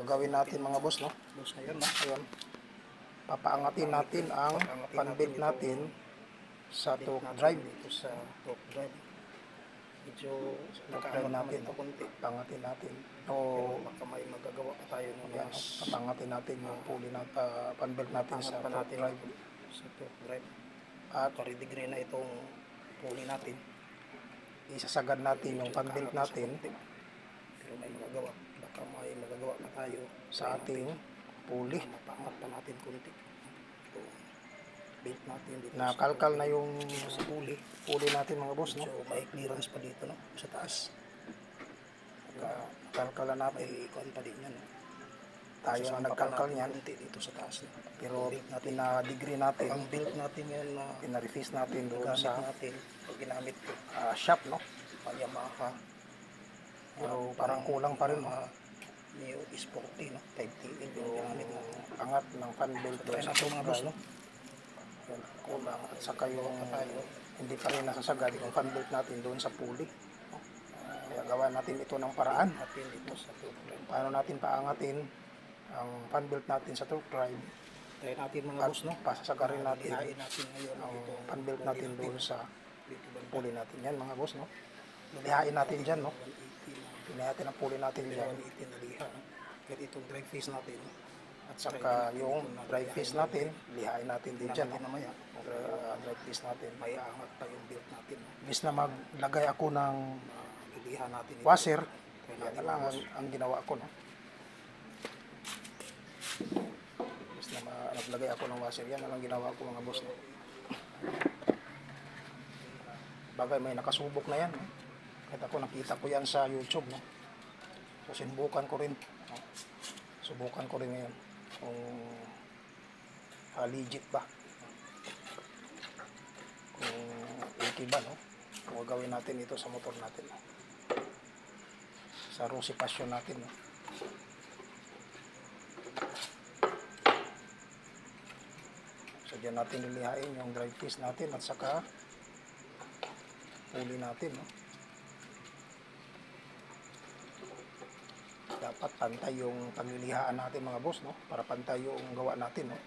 Gagawin natin mga boss, no? Boss ngayon, no? Ayun. Papaangatin natin ang panbelt natin sa torque drive. Dito sa torque drive. Medyo nakaano natin, ito konti. Pangatin natin. O baka may magagawa pa tayo ng mas papangatin natin yung pulley na uh, panbelt natin sa torque drive. sa torque drive. At 40 degree na itong pulley natin. isasagad natin yung panbelt natin. Pero may magagawa. Baka may magagawa pa tayo sa ating pulley. Mapangat pa natin konti. Ito, belt natin dito Na sa kalkal na yung sa pulley. pulley natin mga boss, no? So may clearance pa dito no sa taas. Ka- Kalkal na natin. May ikon pa din yan. No? Tayo ang nagkalkal niyan. dito sa taas. No? Pero pina-degree natin, Ang build natin yan na pina-refuse natin doon sa natin pag ginamit ko ah, shop, no? pa Yamaha. Pero Ah, parang kulang pa rin? Yamaha Neo S40 no 5TL yung ginamit natin. angat ng doon try sa mga boss no. Yun, kulang. At saka yung hindi pa rin nasasagad yung belt natin doon sa pulley. Kaya gawa natin ito ng paraan. Paano natin paangatin ang fan belt natin sa torque drive Try natin mga boss no. pasasagarin natin natin ngayon ang fan belt natin doon sa pulley natin. Yan mga boss, no? Lihain natin dyan, no? 180 na. Pilihan natin ang pulley natin dyan. 180 na liha. Kahit itong drive face natin. At saka yung drive face natin, lihain natin din dyan, natin no? mamaya. Uh, drive face natin. May angat pa yung build natin. Imbis na maglagay ako ng Uh, iliha natin ito. washer, Kaya lang ang, ang ginawa ko, no? Imbis na ma- naglagay ako ng washer, yan na lang ginawa ko mga boss, no? Bagay may nakasubok na yan, no? Kahit ako nakita ko yan sa YouTube, no? So sinubukan ko rin, no? Subukan ko rin ngayon kung ah, legit ba. Kung okay ba, no? Kung gagawin natin ito sa motor natin, no? Sa Rossi Passion natin, no? So diyan natin lilihain yung drive piece natin at saka pulley natin, no? Dapat pantay yung paglilihaan natin mga boss, no? Para pantay yung gawa natin, no?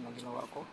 Ano ginawa ko?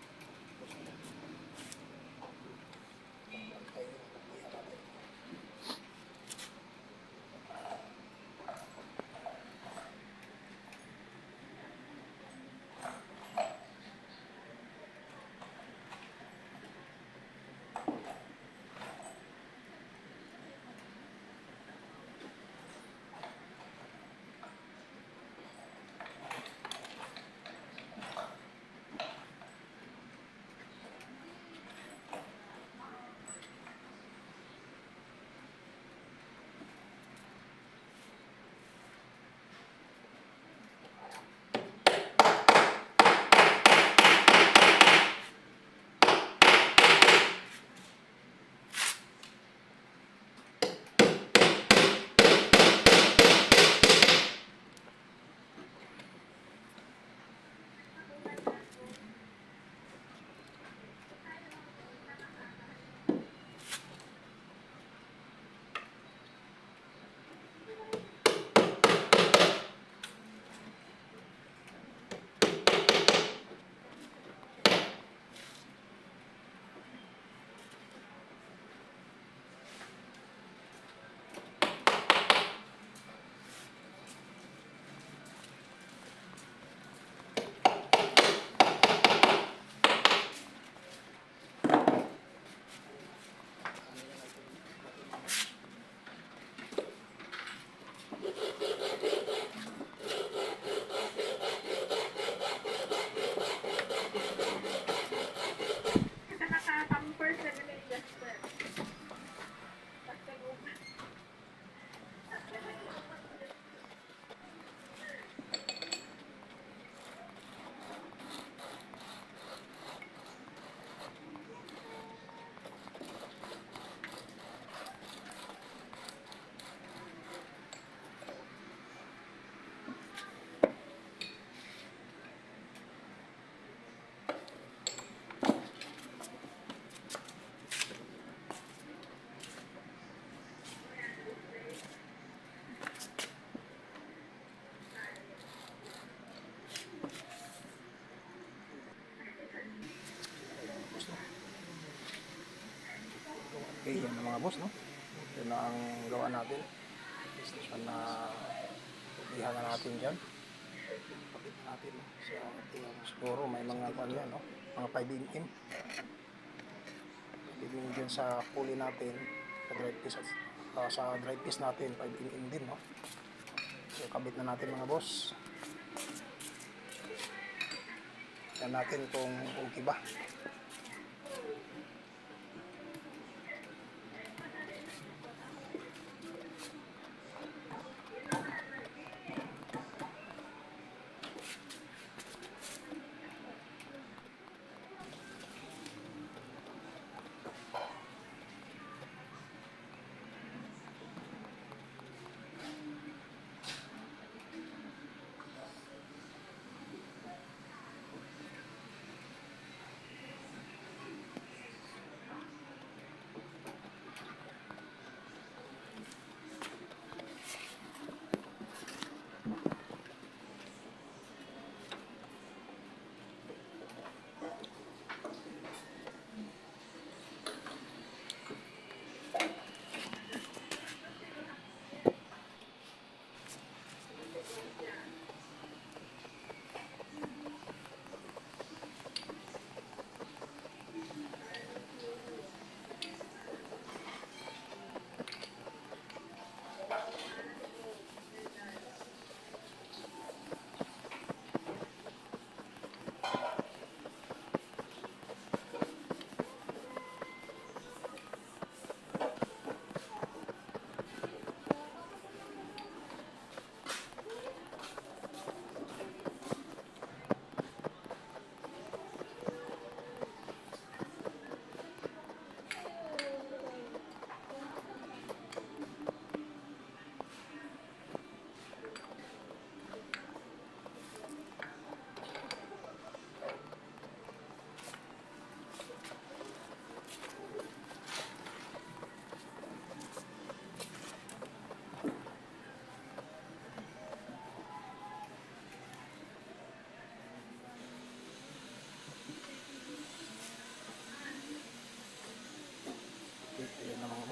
Boss, no? Yan na ang gawa natin. Yan na iha na natin dyan. Kapit natin ating Siguro may mga kwan yan, no? Mga 5 mm. Bibigyan dyan sa pulley natin, sa drive piece, at- ah, sa drive piece natin, 5 mm din, no? So, kabit na natin mga boss. Yan natin kung okay ba.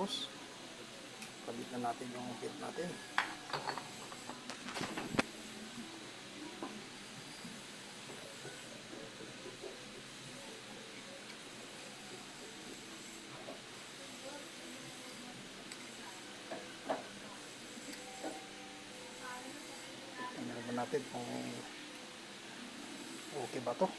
Boss. Kabit na natin yung pit natin. Natin kung okay ba to.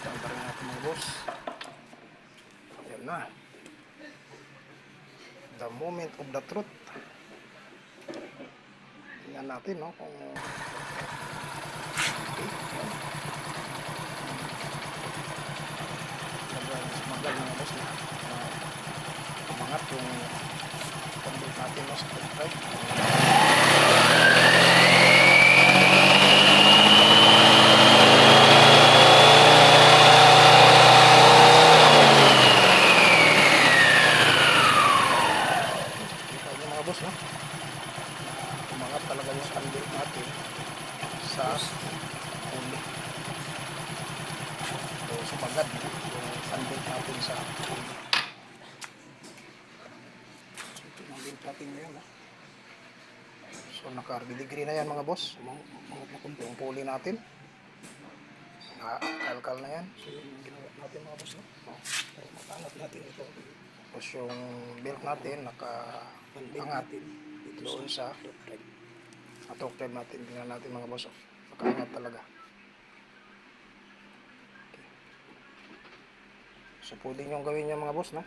Tanda rin natin mga boss. Ayan na. The moment of the truth. Tingnan natin, no? Kung... Okay. Ayan. Magal, magal mga boss na. Uh, umangat yung convert natin no, sa drive. Kita niyo mga boss, no? Umangat talaga yung convert natin sa ulo. So, sumagad yung convert natin sa ulo. So, ito yung convert natin ngayon, no? So, naka-degree na yan mga boss. Na kung yung pulley natin. Naka-alkal na yan. So, yun yung ginawa natin mga boss, no? So, makangat natin ito. Tapos yung belt natin, naka Pan-belt angat natin dito doon sa top thread natin. Tingnan natin mga boss. oh. Nakaangat talaga. Okay. So, pwede nyo gawin yung mga boss, no?